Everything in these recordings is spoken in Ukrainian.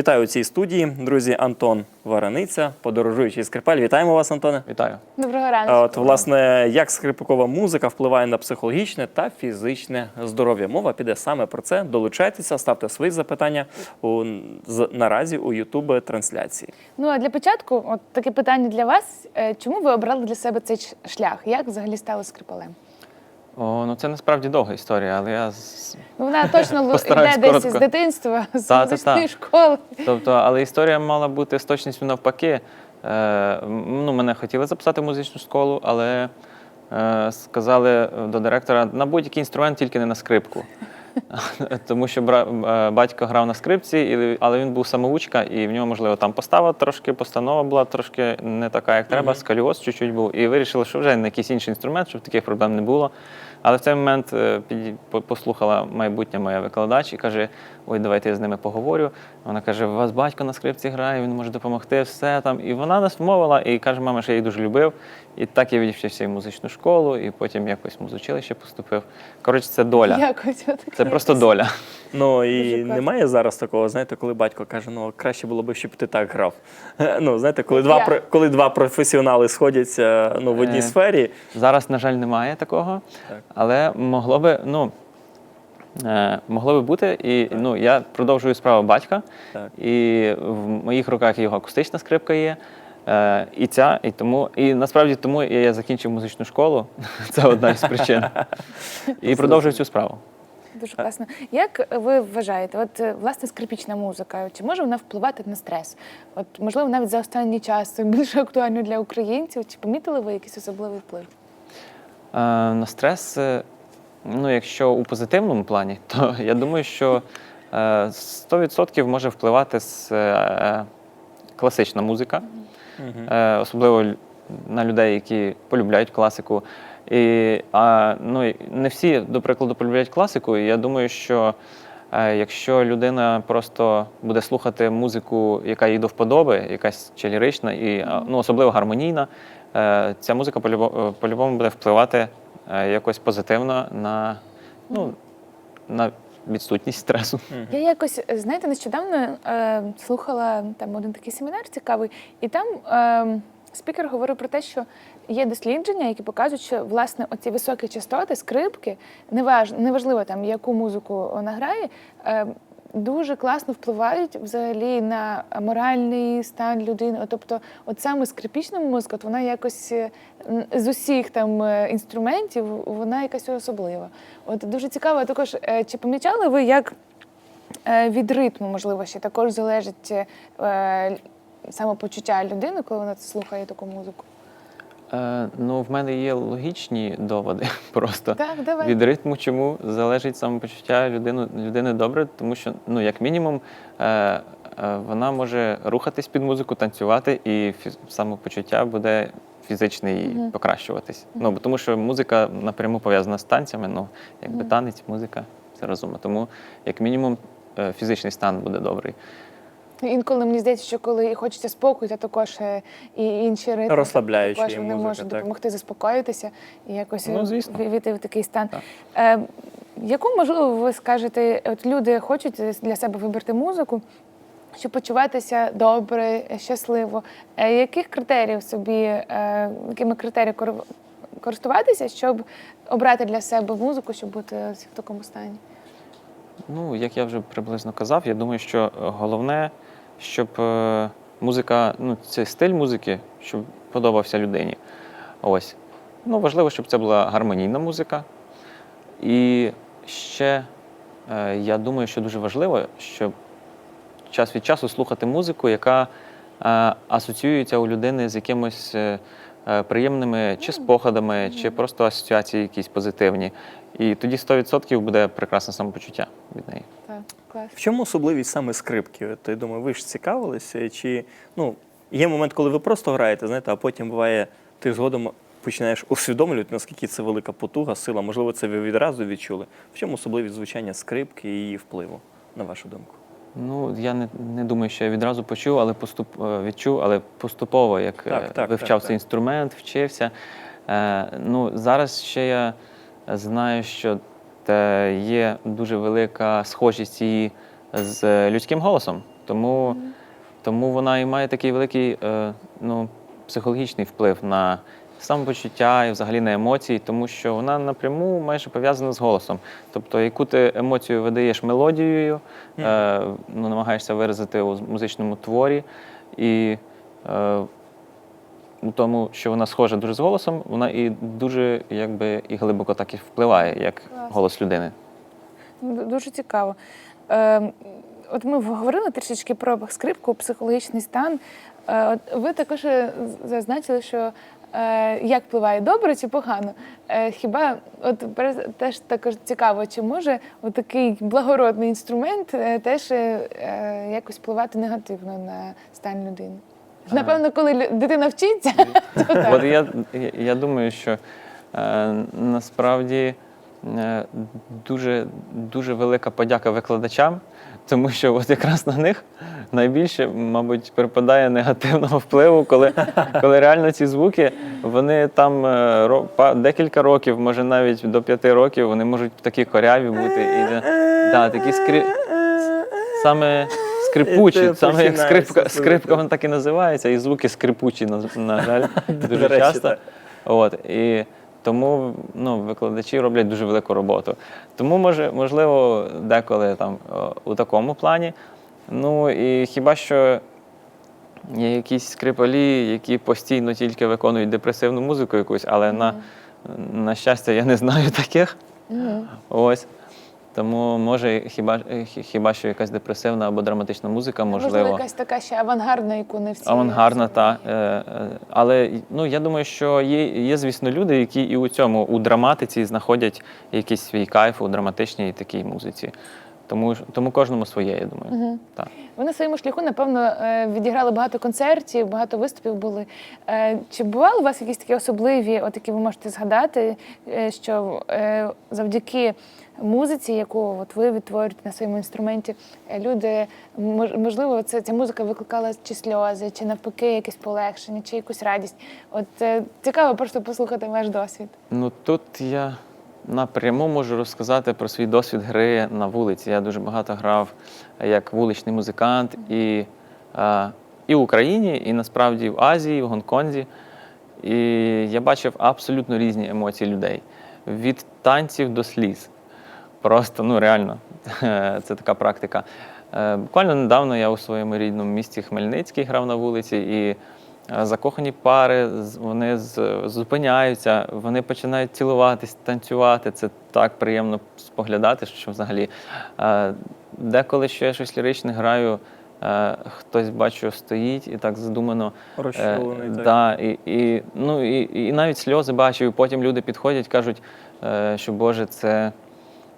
Вітаю у цій студії, друзі. Антон Варениця, подорожуючий скрипаль. Вітаємо вас, Антоне. Вітаю. Доброго ранку. От, власне, як скрипкова музика впливає на психологічне та фізичне здоров'я. Мова піде саме про це. Долучайтеся, ставте свої запитання у з- наразі у Ютуб трансляції. Ну а для початку, от таке питання для вас: Е, чому ви обрали для себе цей шлях? Як взагалі стали скрипалем? О, ну це насправді довга історія, але я з- Ну вона точно Постараюсь йде десь коротко. з дитинства, з Та, та, музичної та. школи. тобто, але історія мала бути з точністю навпаки. Е, м, ну, мене хотіли записати в музичну школу, але е, сказали до директора на будь-який інструмент, тільки не на скрипку. Тому що е, батько грав на скрипці, але він був самоучка, і в нього, можливо, там постава трошки, постанова була трошки не така, як треба, скаліоз чуть-чуть був. І вирішили, що вже на якийсь інший інструмент, щоб таких проблем не було. Але в цей момент е, послухала майбутня моя викладач і каже: Ой, давайте я з ними поговорю. Вона каже: У вас батько на скрипці грає, він може допомогти, все там. І вона нас вмовила і каже, мама, що я її дуже любив. І так я відвчився в музичну школу, і потім якось в музучилище поступив. Коротше, це доля. Якось. Це просто доля. Ну і Дуже класно. немає зараз такого, знаєте, коли батько каже, ну краще було б, щоб ти так грав. Ну, знаєте, коли два про- коли два професіонали сходяться ну, в одній Е. сфері. Зараз, на жаль, немає такого, Так. але могло би, ну. Е, Могло би бути, і ну я продовжую справу батька, Так. і в моїх руках його акустична скрипка є. Е, і ця, і тому, і насправді тому я закінчив музичну школу. Це одна із причин. І продовжую цю справу. Дуже класно. Як ви вважаєте, от е, власне скрипічна музика, чи може вона впливати на стрес? От можливо, навіть за останній час це більше актуально для українців. Чи помітили ви якийсь особливий вплив? Е, на стрес, е, ну, якщо у позитивному плані, то я думаю, що е, 100% може впливати з, е, класична музика, е, особливо на людей, які полюбляють класику. І, а, ну, не всі, до прикладу, полюбляють класику. І я думаю, що е, якщо людина просто буде слухати музику, яка їй до вподоби, якась чи лірична, і ну, особливо гармонійна, е, ця музика по-любо- е, по-любому буде впливати е, якось позитивно на, ну, на відсутність стресу. Я якось, е, знаєте, нещодавно е, слухала там один такий семінар цікавий, і там е, спікер говорив про те, що є дослідження, які показують, що власне оці високі частоти, скрипки, неваж, неважливо там, яку музику вона грає. Е, Дуже класно впливають взагалі на моральний стан людини. Тобто, от саме скрипічна музика, от вона якось е, з усіх там е, інструментів, вона якась особлива. От дуже цікаво, також е, чи помічали ви, як Від ритму, можливо, ще також залежить самопочуття людини, коли вона слухає таку музику. Е, ну, в мене є логічні доводи просто. Так, давай. Від ритму, чому залежить самопочуття людини, людини добре, тому що, ну, як мінімум, е, е, вона може рухатись під музику, танцювати, і фі- самопочуття буде фізичне їй Мгм. покращуватись. Ну, бо тому що музика напряму пов'язана з танцями, ну, якби Мгм. танець, музика, це розумно. Тому, як мінімум, е, фізичний стан буде добрий. Інколи мені здається, що коли хочеться спокою, то також е, і інші ритми Розслабляюча також вони музика, можуть так. допомогти заспокоїтися і якось Ну, е, війти в такий стан. Так. Е, яку, можливо, ви скажете, от люди хочуть для себе вибрати музику, щоб почуватися добре, щасливо. Е, яких критеріїв собі, е, якими критеріями кор- користуватися, щоб обрати для себе музику, щоб бути в такому стані? Ну, як я вже приблизно казав, я думаю, що е, головне, щоб е, музика, ну, цей стиль музики, щоб подобався людині. Ось. Ну, важливо, щоб це була гармонійна музика. І ще е, я думаю, що дуже важливо, щоб час від часу слухати музику, яка асоціюється у людини з якимось приємними чи спогадами, чи просто асоціації якісь позитивні. І тоді 100% буде прекрасне самопочуття від неї. Так, клас. В чому особливість саме скрипки? От, я думаю, ви ж цікавилися, чи ну, є момент, коли ви просто граєте, знаєте, а потім буває, ти згодом починаєш усвідомлювати, наскільки це велика потуга, сила. Можливо, це ви відразу відчули. В чому особливість звучання скрипки і її впливу, на вашу думку? Ну, я не, не думаю, що я відразу почув, але поступ, е, відчув, але поступово, як е, Так, так, вивчав так, цей так. інструмент, вчився. Е, ну, зараз ще я знаю, що те є дуже велика схожість її з людським голосом. Тому, тому вона і має такий великий е, ну, психологічний вплив на самопочуття і взагалі на емоції, тому що вона напряму майже пов'язана з голосом. Тобто, яку ти емоцію видаєш мелодією, е, ну, намагаєшся виразити у музичному творі. І е, у тому, що вона схожа дуже з голосом, вона і дуже якби і глибоко так і впливає, як Клас. голос людини. Дуже цікаво. Е, от ми говорили трішечки про скрипку, психологічний стан. Е, от ви також е, зазначили, що як впливає добре чи погано. Е, хіба от теж також цікаво, чи може такий благородний інструмент е, теж е, е, якось впливати негативно на стан людини? Напевно, коли дитина вчиться, то так. От я, я думаю, що е, насправді е, дуже, дуже велика подяка викладачам, тому що от якраз на них найбільше, мабуть, припадає негативного впливу, коли, коли реально ці звуки, вони там е, декілька років, може навіть до п'яти років, вони можуть такі коряві бути. І, да, такі скрі... Саме скрипучі, саме як скрипка, скрипка вона так і називається, і звуки скрипучі, на, на жаль, дуже часто. От, і тому ну, викладачі роблять дуже велику роботу. Тому, може, можливо, деколи там у такому плані. Ну і хіба що є якісь скрипалі, які постійно тільки виконують депресивну музику якусь, але на, на щастя, я не знаю таких. Мгм. Ось. Тому може хіба, хі- хіба що якась депресивна або драматична музика, можливо. якась така ще авангардна, яку не всі. Авангардна, та. Е, е, але ну, я думаю, що є, є, звісно, люди, які і у цьому, у драматиці знаходять якийсь свій кайф у драматичній такій музиці. Тому, тому кожному своє, я думаю. Мгм. Так. Ви на своєму шляху, напевно, е, відіграли багато концертів, багато виступів були. Е, Чи бували у вас якісь такі особливі, от які ви можете згадати, е, що е, завдяки музиці, яку от ви відтворюєте на своєму інструменті, е, люди, можливо, це, ця музика викликала чи сльози, чи навпаки якесь полегшення, чи якусь радість. От е, цікаво просто послухати ваш досвід. Ну тут я напряму можу розказати про свій досвід гри на вулиці. Я дуже багато грав як вуличний музикант і, е, і в Україні, і насправді в Азії, в Гонконзі. І я бачив абсолютно різні емоції людей від танців до сліз. Просто ну реально, це така практика. Е, Буквально недавно я у своєму рідному місті Хмельницький грав на вулиці, і е, закохані пари вони зупиняються, вони починають цілуватись, танцювати. Це так приємно споглядати, що взагалі. Е, Деколи ще я щось ліричне граю, хтось бачу стоїть і так задумано. Розчулений, Е, так. да, і, і, ну, і, і навіть сльози бачив, і потім люди підходять, кажуть, що Боже, це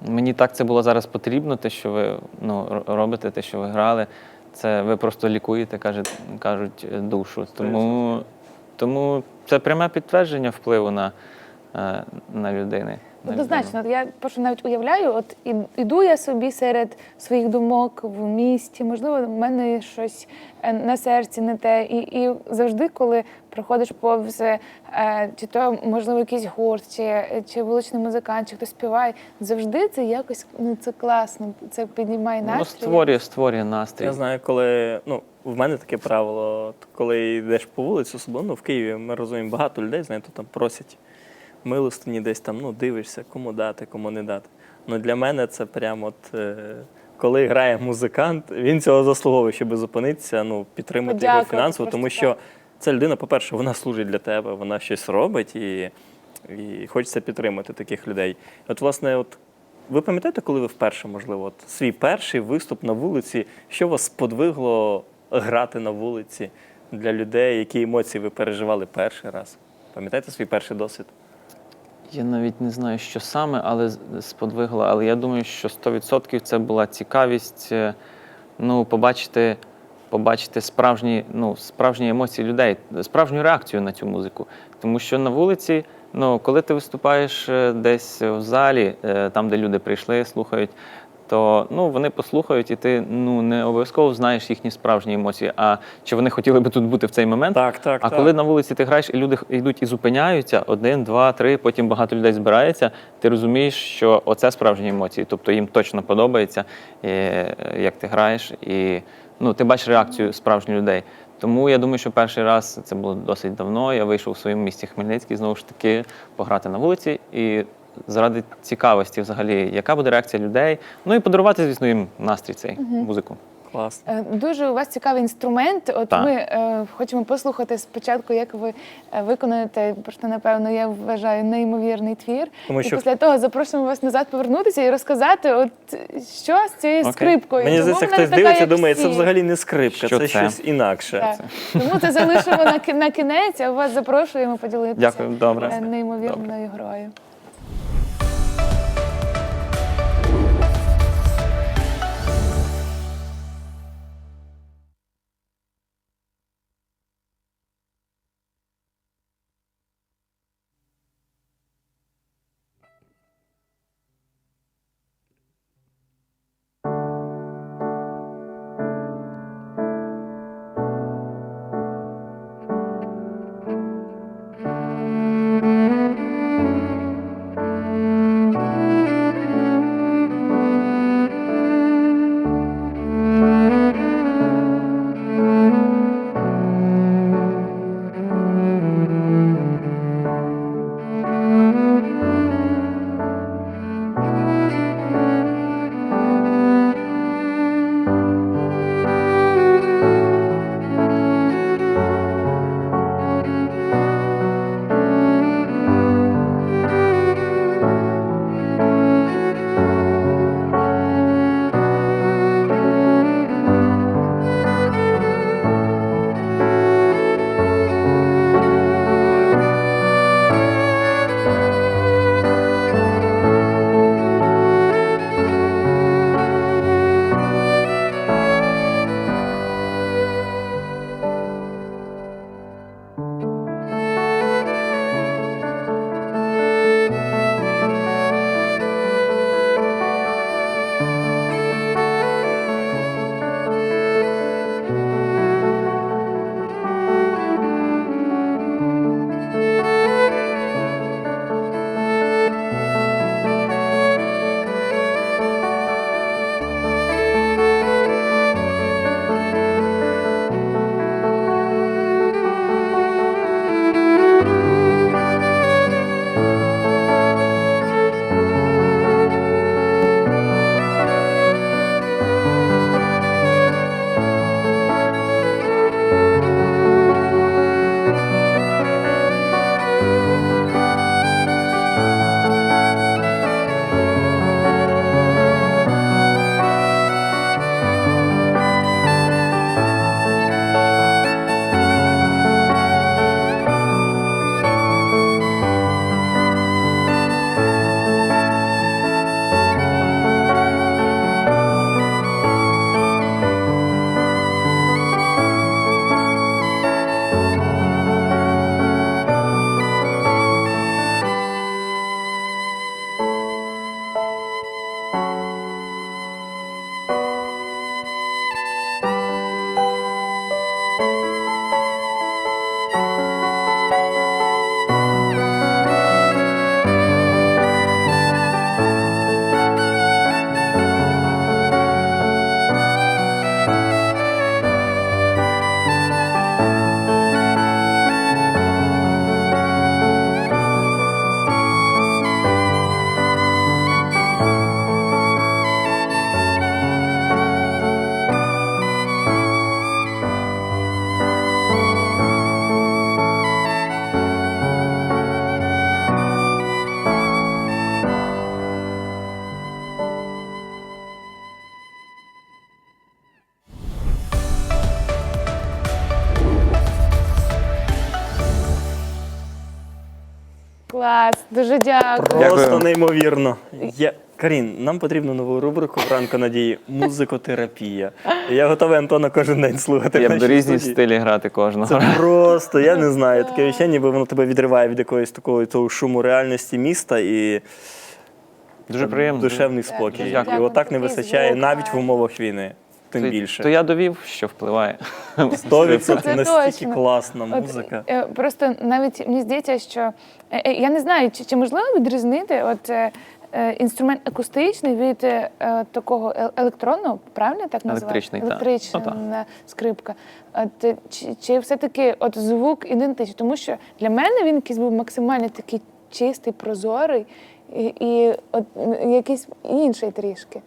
мені так це було зараз потрібно, те, що ви ну, робите, те, що ви грали. Це ви просто лікуєте, кажуть, кажуть е, душу. Тому, тому це пряме підтвердження впливу на, е, на людини. На Однозначно, от я просто навіть уявляю, от і- іду я собі серед своїх думок в місті, можливо, в мене щось е, на серці не те. І, і завжди, коли проходиш повз, е, чи то можливо якийсь гурт, чи, чи вуличний музикант, чи хтось співає, завжди це якось ну це класно. Це піднімає настрій. Ну, створює, створює настрій. Я знаю, коли ну в мене таке правило, коли йдеш по вулиці, особливо ну, в Києві, ми розуміємо, багато людей, знаєте, там просять милостині, десь там ну дивишся, кому дати, кому не дати. Ну для мене це прямо от. е, Коли грає музикант, він цього заслуговує, щоб зупинитися, ну підтримати його фінансово, тому що ця людина, по-перше, вона служить для тебе, вона щось робить і, і хочеться підтримати таких людей. От, власне, от ви пам'ятаєте, коли ви вперше, можливо, от, свій перший виступ на вулиці, що вас сподвигло грати на вулиці для людей, які емоції ви переживали перший раз? Пам'ятаєте свій перший досвід? Я навіть не знаю, що саме, але сподвигло. Але я думаю, що 100% це була цікавість е, ну, побачити, побачити справжні, ну, справжні емоції людей, справжню реакцію на цю музику. Тому що на вулиці, ну, коли ти виступаєш е, десь в залі, е, там, де люди прийшли, слухають, то ну, вони послухають, і ти ну, не обов'язково знаєш їхні справжні емоції. А чи вони хотіли би тут бути в цей момент? Так, так. А так. коли на вулиці ти граєш, і люди йдуть і зупиняються, один, два, три, потім багато людей збирається, ти розумієш, що оце справжні емоції. Тобто їм точно подобається, е, як ти граєш, і ну, ти бачиш реакцію справжніх людей. Тому я думаю, що перший раз це було досить давно. Я вийшов у своєму місті Хмельницький знову ж таки пограти на вулиці і заради цікавості, взагалі, яка буде реакція людей. Ну і подарувати, звісно, їм настрій цей музику. Клас. Е, Дуже у вас цікавий інструмент. От Так. ми е, хочемо послухати спочатку, як ви е, виконаєте, просто напевно, я вважаю неймовірний твір. Тому і після того запрошуємо вас назад повернутися і розказати, от що з цією Окей. скрипкою. Мені здається, хтось така, дивиться, думає, всі? це взагалі не скрипка, Що це, це? щось інакше. Так. Тому це залишимо на, ки- на кінець, а вас запрошуємо поділитися Дякую, добре. неймовірною грою. Дуже дякую. Просто Дякую. неймовірно. Я... Карін, нам потрібно нову рубрику «Ранку надії музикотерапія. Я готовий Антона кожен день слухати. Я буду нашій різні студії. стилі грати кожного. Це просто, я не знаю. Таке відчуття, ніби воно тебе відриває від якоїсь такої того шуму реальності міста і Дуже приємно. душевний спокій. дякую. отак не вистачає навіть в умовах війни. Тим То- більше. То я довів, що впливає. 100% Це настільки точно. класна музика. е, просто навіть мені здається, що е, е, я не знаю, чи, чи можливо відрізнити от. інструмент акустичний від е, такого електронного, правильно так? Електричний, так. Електрична Ну, так. на скрипка. От, чи, чи все-таки от звук ідентичний? Тому що для мене він якийсь був максимально такий чистий, прозорий і, і от, якийсь інший трішки.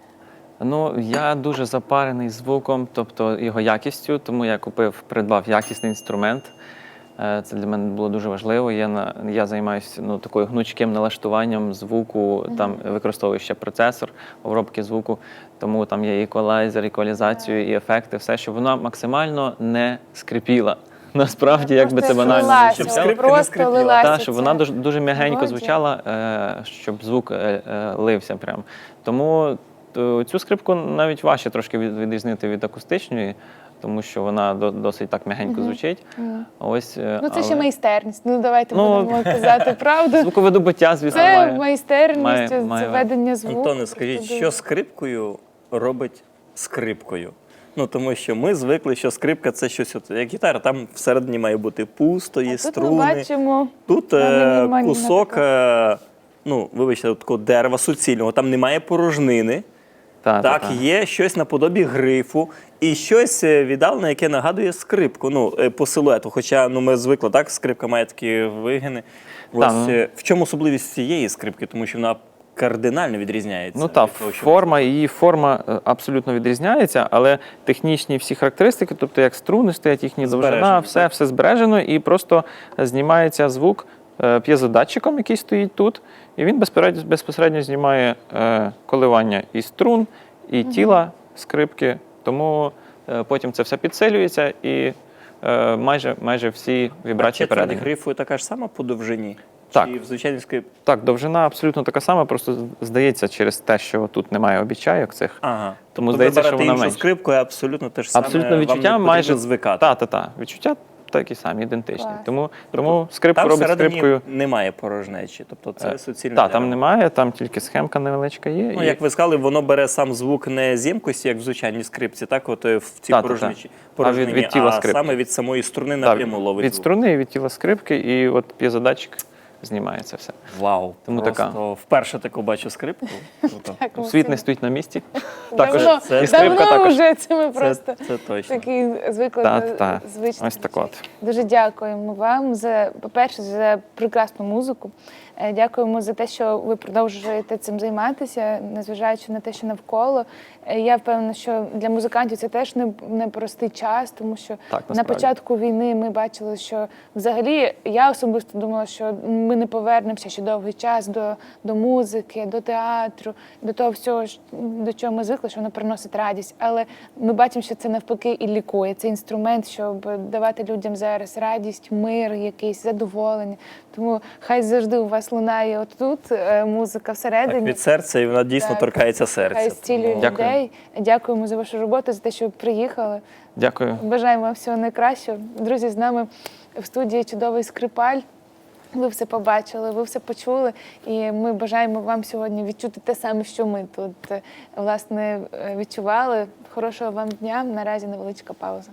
Ну, я дуже запарений звуком, тобто його якістю, тому я купив, придбав якісний інструмент. Е, Це для мене було дуже важливо. Я, на, я займаюся ну, такою гнучким налаштуванням звуку, там використовую ще процесор обробки звуку, тому там є еквалайзер, еквалізацію і ефекти, все, щоб вона максимально не скрипіла. Насправді, як би це банально Щоб скрипка просто скрипіла. лилася Так, щоб вона дуже, дуже м'ягенько звучала, е, щоб звук е, лився прям. Тому цю скрипку навіть важче трошки відрізнити від акустичної, тому що вона досить так м'ягенько звучить. Ось, е, Ну це ще майстерність. Ну давайте Ну, будемо казати правду. Звуковидобуття, звісно, Це має. майстерність, має- має- заведення звуку. Антоне, скажіть, що скрипкою робить скрипкою? Ну тому що ми звикли, що скрипка це щось, от, як гітара, там всередині має бути пусто, є А тут ми бачимо Тут е, кусок, е, ну, вибачте, такого дерева суцільного, там немає порожнини. Та, та, Так, та. є щось наподобі грифу і щось е, віддалене, яке нагадує скрипку. Ну, е, по силуету. Хоча ну, ми звикли, так, скрипка має такі вигини. Ось, Та, ну. е, в чому особливість цієї скрипки? Тому що вона кардинально відрізняється. Ну так, від форма, її форма абсолютно відрізняється, але технічні всі характеристики, тобто як струни стоять, їхні довжина, все, все збережено, і просто знімається звук п'єзодатчиком, який стоїть тут, і він безпосередньо знімає е, коливання і струн, і тіла скрипки. Тому е, потім це все підсилюється і е, майже, майже всі вібрації передані. грифу така ж сама по довжині? Так. Чи в звичайній скрипці? Так, довжина абсолютно така сама, просто здається через те, що тут немає обічайок цих. Ага. Тому Тобто здається, що вона іншу менше. скрипку абсолютно те ж саме. Абсолютно вам не відчуття майже звикати. Та, та, та. Відчуття такі самі, ідентичні. Клас. Тому, тому скрипку Там робить скрипкою. немає порожнечі, тобто це Е, суцільне Так, там немає, там тільки схемка невеличка є. Ну, і- як ви сказали, воно бере сам звук не з ємкості, як в звичайній скрипці, так от е, в цій Та, та, та. порожничі, А від- від тіла а скрипки. саме від самої струни напряму ловить від звук. струни і від тіла скрипки, і от п'єзодатчик знімається все. Вау, Тому просто така. вперше таку бачу скрипку. Так, Світ не стоїть на місці. Давно, Також це- і скрипка давно також. вже це ми Це, просто це точно. такі звикли Та, Ось так от. Дуже дякуємо вам за, по-перше, за прекрасну музику. Е, Дякуємо за те, що ви продовжуєте цим займатися, незважаючи на те, що навколо. Е, Я впевнена, що для музикантів це теж не непростий час, тому що Так, на початку війни ми бачили, що взагалі я особисто думала, що ми не повернемося ще довгий час до, до музики, до театру, до того всього, ж- до чого ми звикли, що воно приносить радість. Але ми бачимо, що це навпаки і лікує. Це інструмент, щоб давати людям зараз радість, мир, якийсь задоволення. Тому хай завжди у вас лунає отут е, музика Так, всередині. від серця, і вона дійсно Так. торкається Хай серця. зцілює Тому- Дякую. людей. Дякуємо за вашу роботу, за те, що ви приїхали. Дякую. Бажаємо вам всього найкращого. Друзі, з нами в студії чудовий скрипаль. Ви все побачили, ви все почули, і ми бажаємо вам сьогодні відчути те саме, що ми тут е, власне е, відчували. Хорошого вам дня. Наразі невеличка пауза.